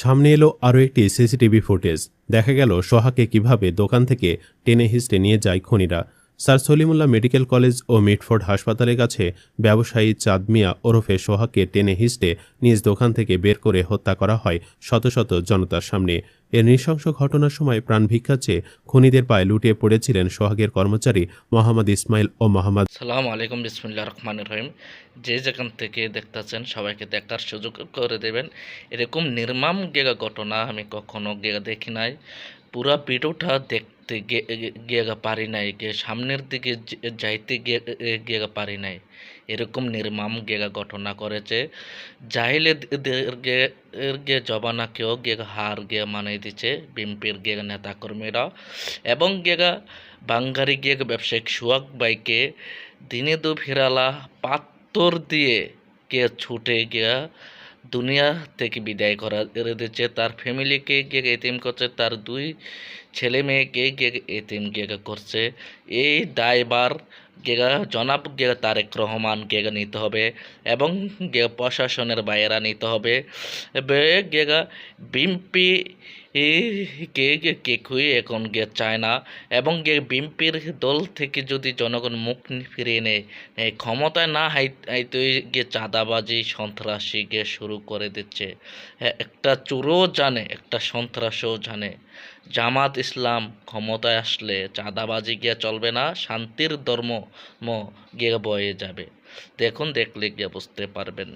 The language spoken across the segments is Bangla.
সামনে এলো আরও একটি সিসিটিভি ফুটেজ। দেখা গেল সোহাকে কীভাবে দোকান থেকে টেনে হিস্টে নিয়ে যায় খনিরা। স্যার সলিমুল্লাহ মেডিকেল কলেজ ও মিটফোর্ড হাসপাতালের কাছে ব্যবসায়ী চাঁদ মিয়া ওরফে সোহাকে টেনে হিস্টে নিজ দোকান থেকে বের করে হত্যা করা হয় শত শত জনতার সামনে। এর নৃশংস ঘটনার সময় প্রাণ ভিক্ষা চেয়ে খুনিদের পায়ে লুটিয়ে পড়েছিলেন সোহাগের কর্মচারী মোহাম্মদ ইসমাইল ও মোহাম্মদ সালাম আলাইকুম, বিসমুল্লাহ রহমান রহিম। যে যেখান থেকে দেখতেছেন, সবাইকে দেখার সুযোগ করে দেবেন। এরকম নির্মাম গেগা ঘটনা আমি কখনো গেগা দেখি নাই। পুরা ভিডিওটা দেখতে গিয়ে পারি নাই, গে, সামনের দিকে যাইতে গিয়ে গিয়ে পারি নাই। এরকম নির্মাম গেগা ঘটনা করেছে। জাহিলে গে গে জবানাকেও গেগা হার গে মানাই দিচ্ছে বিএনপির গেগা নেতাকর্মীরা। এবং গেগা বাঙ্গারি গেগ ব্যবসায়িক সুয়াক বাইকে দিনে দু ফেরালা পাত্তর দিয়ে কে ছুটে গিয়া দুনিয়া থেকে বিদায় করা দিচ্ছে তার ফ্যামিলিকে গিয়ে এতিম করছে, তার দুই ছেলে মেয়েকে গে এতিম গিয়ে করছে। এই দায়বার গেগা, জনাব গেগা তারেক রহমান গেগা নিতে হবে এবং প্রশাসনের বাইরা নিতে হবে। গেগা বিম্পি কে কে কেকুই এখন গে চায় না এবং গে বিম্পির দল থেকে যদি জনগণ মুখ ফিরিয়ে নেয় ক্ষমতায় না হাই হাইতেই গিয়ে চাঁদাবাজি, সন্ত্রাসী গে শুরু করে দিচ্ছে। একটা চোরও জানে, একটা সন্ত্রাসও জানে। জামাত ইসলাম ক্ষমতায় আসলে চাঁদাবাজি গিয়ে চলবে না, শান্তির ধর্ম গিয়ে বয়ে যাবে। দেখুন, দেখলে গিয়ে বুঝতে পারবেন।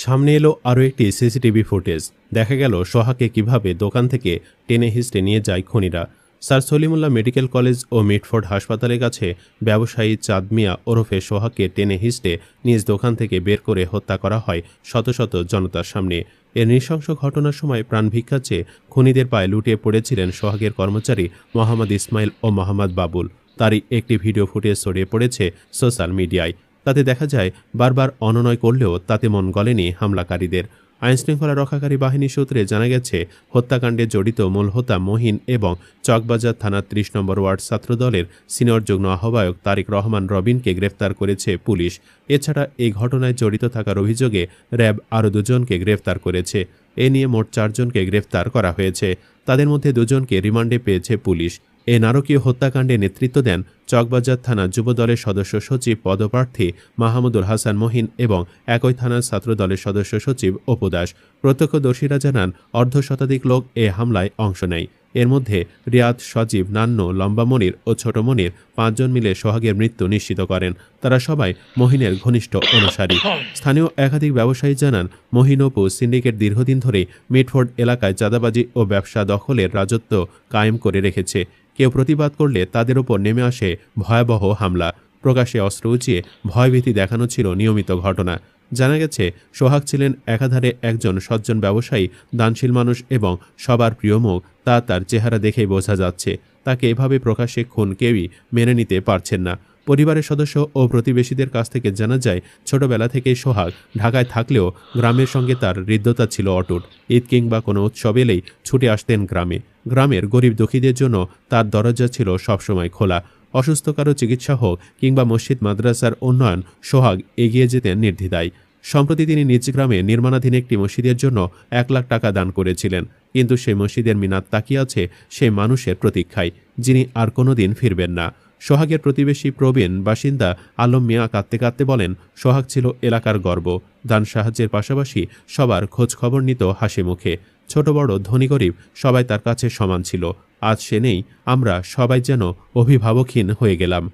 সামনে এলো আরও একটি সিসিটিভি ফুটেজ। দেখা গেল সোহাকে কীভাবে দোকান থেকে টেনে হিস্টে নিয়ে যায় খনিরা। স্যার সলিমুল্লাহ মেডিকেল কলেজ ও মিটফোর্ড হাসপাতালের কাছে ব্যবসায়ী চাঁদ মিয়া ওরফে সোহাকে টেনে হিস্টে নিজ দোকান থেকে বের করে হত্যা করা হয় শত শত জনতার সামনে। এর নৃশংস ঘটনার সময় প্রাণ ভিক্ষা চেয়ে খুনিদের পায়ে লুটিয়ে পড়েছিলেন সোহাগের কর্মচারী মোহাম্মদ ইসমাইল ও মোহাম্মদ বাবুল। তারই একটি ভিডিও ফুটেজ ছড়িয়ে পড়েছে সোশ্যাল মিডিয়ায়। তাতে দেখা যায়, বারবার অননয় করলেও তাতে মন গলেনি হামলাকারীদের। আইনশৃঙ্খলা রক্ষাকারী বাহিনী সূত্রে জানা গেছে, হত্যাকাণ্ডে জড়িত মূল হোতা মহিন এবং চকবাজার থানার ত্রিশ নম্বর ওয়ার্ড ছাত্রদলের সিনিয়র যুগ্ম আহ্বায়ক তারিক রহমান রবিনকে গ্রেফতার করেছে পুলিশ। এছাড়া এই ঘটনায় জড়িত থাকার অভিযোগে র্যাব আরও দুজনকে গ্রেফতার করেছে। এ নিয়ে মোট চারজনকে গ্রেফতার করা হয়েছে। তাদের মধ্যে দুজনকে রিমান্ডে পেয়েছে পুলিশ। এ নারকীয় হত্যাকাণ্ডে নেতৃত্ব দেন চকবাজার থানা যুবদলের সদস্য সচিব পদপ্রার্থী মাহমুদুল হাসান মহিন এবং একই থানার ছাত্রদলের সদস্য সচিব অপু দাস। প্রত্যক্ষদর্শীরা জানান, অর্ধ শতাধিক লোক এ হামলায় অংশ নেয়। এর মধ্যে রিয়াদ সজীব, নান্ন, লম্বা মনির ও ছোট মনির পাঁচজন মিলে সোহাগের মৃত্যু নিশ্চিত করেন। তারা সবাই মহিনের ঘনিষ্ঠ অনুসারী। স্থানীয় একাধিক ব্যবসায়ী জানান, মহিন অপু সিন্ডিকেট দীর্ঘদিন ধরে মিটফোর্ড এলাকায় চাঁদাবাজি ও ব্যবসা দখলের রাজত্ব কায়েম করে রেখেছে। কেউ প্রতিবাদ করলে তাদের ওপর নেমে আসে ভয়াবহ হামলা। প্রকাশ্যে অস্ত্র উঁচিয়ে ভয়ভীতি দেখানো ছিল নিয়মিত ঘটনা। জানা গেছে, সোহাগ ছিলেন একাধারে একজন সজ্জন ব্যবসায়ী, দানশীল মানুষ এবং সবার প্রিয় মুখ। তা তার চেহারা দেখেই বোঝা যাচ্ছে। তাকে এভাবে প্রকাশ্যে খুন কেউই মেনে নিতে পারছেন না। পরিবারের সদস্য ও প্রতিবেশীদের কাছ থেকে জানা যায়, ছোটবেলা থেকেই সোহাগ ঢাকায় থাকলেও গ্রামের সঙ্গে তার হৃদ্যতা ছিল অটুট। ঈদ কিংবা কোনো উৎসব এলেই ছুটে আসতেন গ্রামে। গ্রামের গরিব দুঃখীদের জন্য তার দরজা ছিল সবসময় খোলা। অসুস্থ কারও চিকিৎসা হোক কিংবা মসজিদ, মাদ্রাসার উন্নয়ন, সোহাগ এগিয়ে যেতেন নির্দ্বিধায়। সম্প্রতি তিনি নিজ গ্রামে নির্মাণাধীন একটি মসজিদের জন্য এক লাখ টাকা দান করেছিলেন। কিন্তু সেই মসজিদের মিনার তাকিয়ে আছে সেই মানুষের প্রতীক্ষায়, যিনি আর কোনোদিন ফিরবেন না। সোহাগের প্রতিবেশী প্রবীণ বাসিন্দা আলম মিয়া কাঁদতে কাঁদতে বলেন, সোহাগ ছিল এলাকার গর্ব। দান সাহায্যের পাশাপাশি সবার খোঁজ খবর নিত হাসি মুখে। ছোট বড় ধনী গরিব সবাই তার কাছে সমান ছিল। আজ সে নেই, আমরা সবাই যেন অভিভাবকহীন হয়ে গেলাম।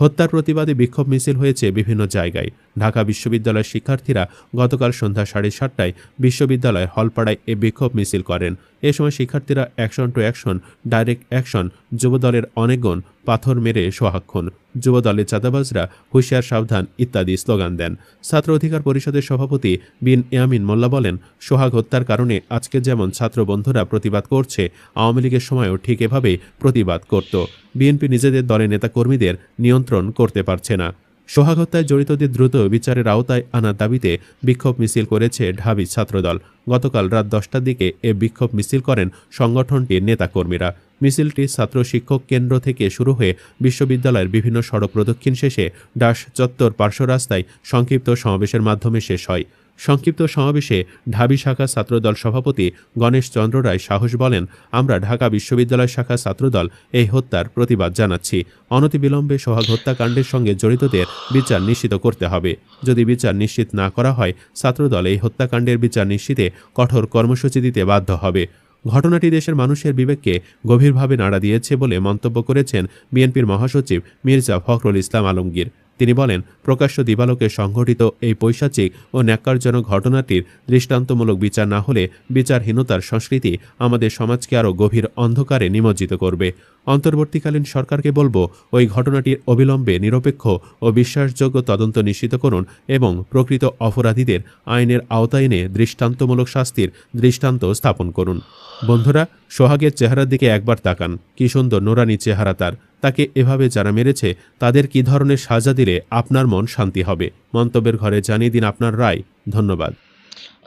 হত্যার প্রতিবাদে বিক্ষোভ মিছিল হয়েছে বিভিন্ন জায়গায়। ঢাকা বিশ্ববিদ্যালয়ের শিক্ষার্থীরা গতকাল সন্ধ্যা সাড়ে সাতটায় বিশ্ববিদ্যালয় হলপাড়ায় এ বিক্ষোভ মিছিল করেন। এ সময় শিক্ষার্থীরা action to action, direct action, যুবদলের অনেকগণ পাথর মেরে সোহাক্ষণ যুবদলের চাঁদাবাজরা হুঁশিয়ার সাবধান ইত্যাদি স্লোগান দেন। ছাত্র অধিকার পরিষদের সভাপতি বিন ইয়ামিন মোল্লা বলেন, সোহাগ হত্যার কারণে আজকে যেমন ছাত্র বন্ধুরা প্রতিবাদ করছে, আওয়ামী লীগের সময়ও ঠিক এভাবেই প্রতিবাদ করত। বিএনপি নিজেদের দলের নেতাকর্মীদের নিয়ন্ত্রণ করতে পারছে না। সোহাগ হত্যায় জড়িতদের দ্রুত বিচারের আওতায় আনার দাবিতে বিক্ষোভ মিছিল করেছে ঢাবি ছাত্রদল। গতকাল রাত দশটার দিকে এ বিক্ষোভ মিছিল করেন সংগঠনটির নেতাকর্মীরা। মিছিলটি ছাত্র শিক্ষক কেন্দ্র থেকে শুরু হয়ে বিশ্ববিদ্যালয়ের বিভিন্ন সড়ক প্রদক্ষিণ শেষে ডাস চত্বর পার্শ্ব রাস্তায় সংক্ষিপ্ত সমাবেশের মাধ্যমে শেষ হয়। সংক্ষিপ্ত সমাবেশে ঢাবি শাখা ছাত্রদল সভাপতি গণেশ চন্দ্র রায় সাহস বলেন, আমরা ঢাকা বিশ্ববিদ্যালয় শাখা ছাত্রদল এই হত্যার প্রতিবাদ জানাচ্ছি। অনতিবিলম্বে সোহাগ হত্যাকাণ্ডের সঙ্গে জড়িতদের বিচার নিশ্চিত করতে হবে। যদি বিচার নিশ্চিত না করা হয়, ছাত্রদল এই হত্যাকাণ্ডের বিচার নিশ্চিতে কঠোর কর্মসূচি দিতে বাধ্য হবে। ঘটনাটি দেশের মানুষের বিবেককে গভীরভাবে নাড়া দিয়েছে বলে মন্তব্য করেছেন বিএনপির মহাসচিব মির্জা ফখরুল ইসলাম আলমগীর। তিনি বলেন, প্রকাশ্য দিবালোকে সংঘটিত এই পৈশাচিক ও ন্যাক্কারজনক ঘটনাটির দৃষ্টান্তমূলক বিচার না হলে বিচারহীনতার সংস্কৃতি আমাদের সমাজকে আরও গভীর অন্ধকারে নিমজ্জিত করবে। অন্তর্বর্তীকালীন সরকারকে বলব, ওই ঘটনাটির অবিলম্বে নিরপেক্ষ ও বিশ্বাসযোগ্য তদন্ত নিশ্চিত করুন এবং প্রকৃত অপরাধীদের আইনের আওতায় এনে দৃষ্টান্তমূলক শাস্তির দৃষ্টান্ত স্থাপন করুন। বন্ধুরা, সোহাগের চেহারার দিকে একবার তাকান। কি সুন্দর নোরানি চেহারা তার। তাকে এভাবে যারা মেরেছে, তাদের কি ধরনের সাজা দিলে আপনার মন শান্তি হবে? মন্তব্যের ঘরে জানিয়ে দিন আপনার রায়। ধন্যবাদ।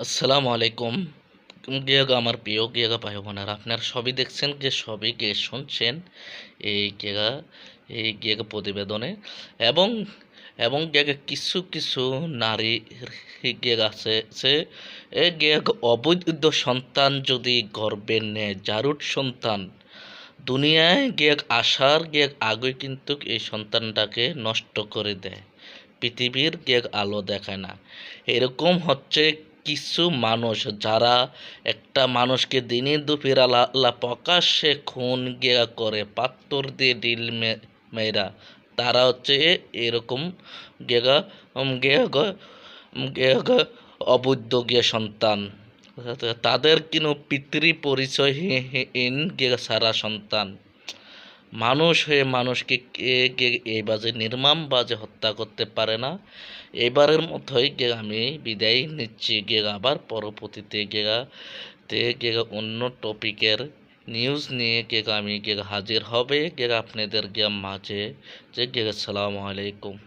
আসসালামু আলাইকুম। গিয়েগা আমার প্রিয় গিয়েগা ভাই বোনেরা, আপনারা সবই দেখছেন যে সবই গিয়ে শুনছেন এই গেগা এই গিয়েগা প্রতিবেদনে এবং এবং গেগা কিছু কিছু নারী গেগা আছে, সে গেগ অবৈধ সন্তান যদি গর্বে নেয়, জারুট সন্তান দুনিয়ায় গেগ আসার গেগ আগে কিন্তু এই সন্তানটাকে নষ্ট করে দেয়। পৃথিবীর গেগ আলো দেখায় না। এরকম হচ্ছে কিছু মানুষ যারা একটা মানুষকে দিনে দুপুর আল্লাহ প্রকাশ্যে খুন গেয়া করে পাত্তর দিয়ে ডিল মেয়েরা। তারা হচ্ছে এরকম গেগা উম, গেয়া গ- উম, অবৈধ গিয়ে সন্তান। তাদের কিন্তু পিতৃ পরিচয় হি- হি- হীন গেয়া সারা সন্তান। মানুষ হয়ে মানুষকে এই বাজে নির্মম বাজে হত্যা করতে পারে না, এবারের মতোই গে আমি বিদায় নিচ্ছি। গে আবার পরবর্তীতে গেগা তে গেগা অন্য টপিকের নিউজ নিয়ে গে আমি গে হাজির হবে। গে আপনাদের গে মাঝে যে গে, সালামু আলাইকুম।